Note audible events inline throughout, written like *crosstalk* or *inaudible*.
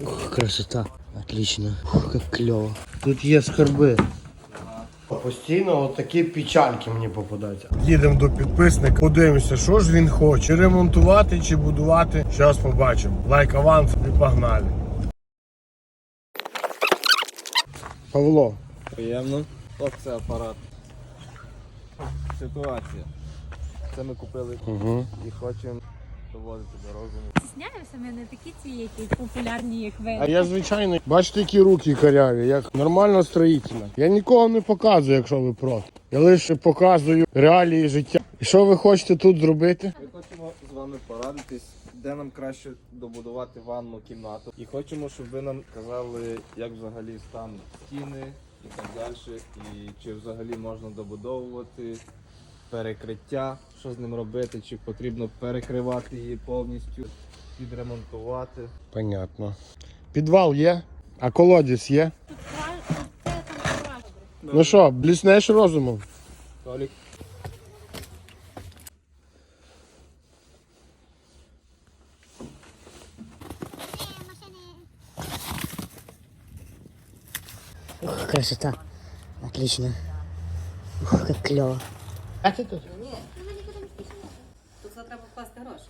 Ух, красота. Отлично. Ух, как клево. Тут є скарби. Постійно от такі печальки мені попадаються. Їдемо до підписника, подивимося, що ж він хоче. Чи ремонтувати, чи будувати. Зараз побачимо. Лайк аванс і погнали. Павло, Приємно. Ось це апарат. Ситуація. Це ми купили угу. і хочемо доводити до розуму. Стісняюся, ми не такі ці якісь популярні, як ви. А я звичайно, бачите, які руки каряві, як нормальна строїтельна. Я нікого не показую, якщо ви проти. Я лише показую реалії життя. І що ви хочете тут зробити? Ми хочемо з вами порадитись, де нам краще добудувати ванну кімнату. І хочемо, щоб ви нам казали, як взагалі стан стіни і так далі. І чи взагалі можна добудовувати перекриття, що з ним робити, чи потрібно перекривати її повністю, відремонтувати. Понятно. Підвал є, а колодязь є. Ну що, бліснеш розумом? Толік. Ух, красота. Отлично. Ух, как клево. А ти тут? Тут все треба вкласти гроші.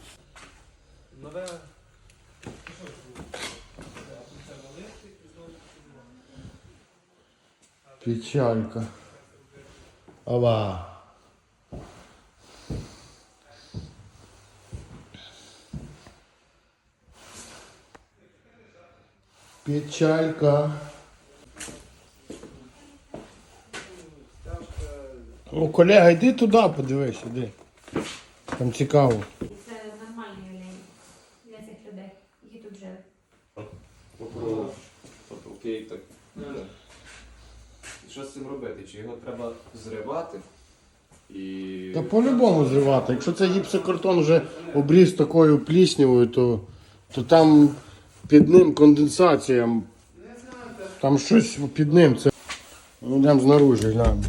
Нове Печалька. Ова. Печалька. Ну, колега, йди туди, подивись, іди. Там цікаво. Це нормальний олень для цих людей, які тут живуть. Тобто, тобто, окей, так. І що з цим робити? Чи його треба зривати? І. Та по-любому зривати. Якщо це гіпсокартон вже обріз такою пліснявою, то, то там під ним конденсація. Там щось під ним. Це... Ну, йдемо знаружи, глянемо.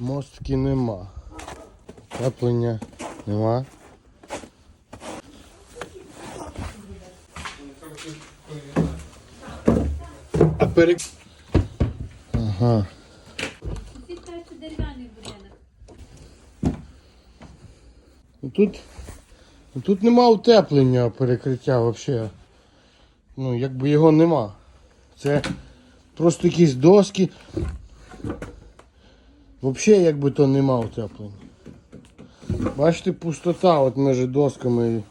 Мостки нема. Теплення нема. А перек... Ага. Тут тут нема утеплення перекриття взагалі. Ну, якби його нема. Це просто якісь доски. Взагалі якби то нема утеплення. Бачите, пустота от між досками.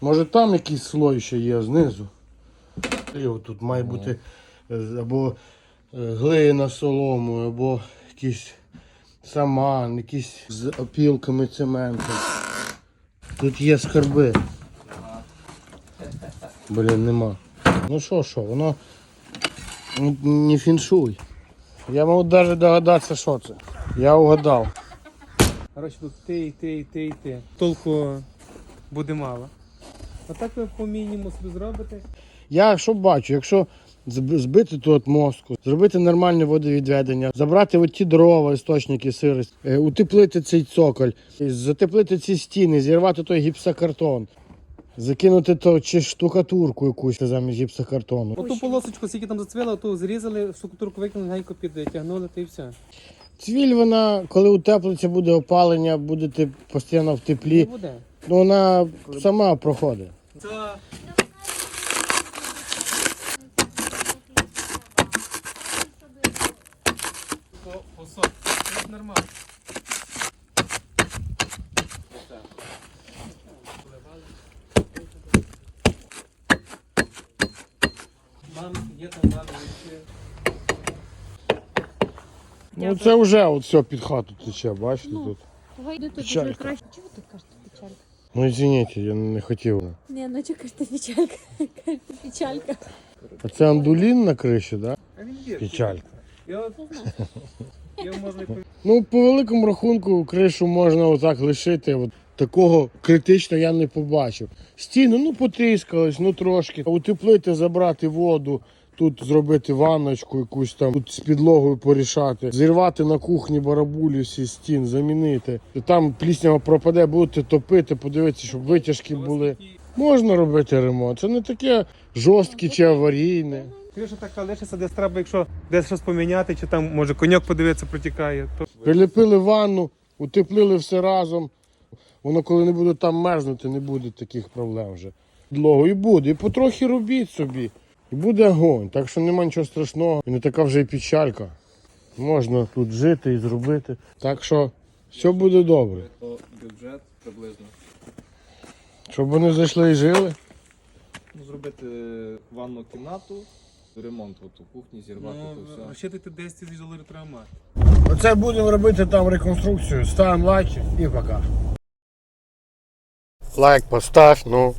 Може там якийсь слой ще є знизу. І Тут має бути е, або е, глина з соломою, або якийсь саман, якісь з опілками цементу. Тут є скарби. Блін, нема. Ну що, що, воно не фіншуй. Я можу навіть догадатися, що це. Я угадав. Коротше, тут ти, і ти, і ти, і ти. Толку буде мало. А так ви по мінімуму собі зробите. Я що бачу, якщо збити ту мозку, зробити нормальне водовідведення, забрати от ті дрова, істочники сирості, е, утеплити цей цоколь, затеплити ці стіни, зірвати той гіпсокартон, закинути то чи штукатурку якусь замість гіпсокартону. Оту полосочку, скільки там зацвіло, ту зрізали, штукатурку викинули, гайко підтягнули, та і все. Цвіль вона, коли утеплиться, буде опалення, будете постійно в теплі. буде. Ну вона сама проходить. Це нормально. Там є там далі ще. Ну це вже от все під хату тече, бачите Ну. тут. Тут Печалька. краще. Чого ти кажеш печалька? Ну извините, я не хотів. Ні, ну чого кажете печалька? *laughs* Кажете, Печалька. А це андулін на криші, да? А він є. Печалька. Я, *laughs* я можна і пові- Ну, по великому рахунку, кришу можна отак лишити. От такого критично я не побачив. Стіни, ну потріскались, ну трошки. Утеплити, забрати воду, тут зробити ванночку, якусь там, тут з підлогою порішати, зірвати на кухні барабулі всі стін, замінити. І там пліснява пропаде, будете топити, подивитися, щоб витяжки були. Можна робити ремонт. Це не таке жорстке чи аварійне. Криша така лишиться, десь треба, якщо десь щось поміняти, чи там може коньок подивитися, протікає. То Приліпили ванну, утеплили все разом. Воно коли не буде там мерзнути, не буде таких проблем вже. Підлогу і буде. І потрохи робіть собі. І буде огонь. Так що нема нічого страшного. І не така вже й печалька. Можна тут жити і зробити. Так що все буде добре. То бюджет приблизно. Щоб вони зайшли і жили. Ну, зробити ванну кімнату, ремонт от у кухні, зірвати то все. ну, розчитати 10 тисяч доларів треба мати. Оце будемо робити там реконструкцію. Ставимо лайки і пока. Лайк постав, ну.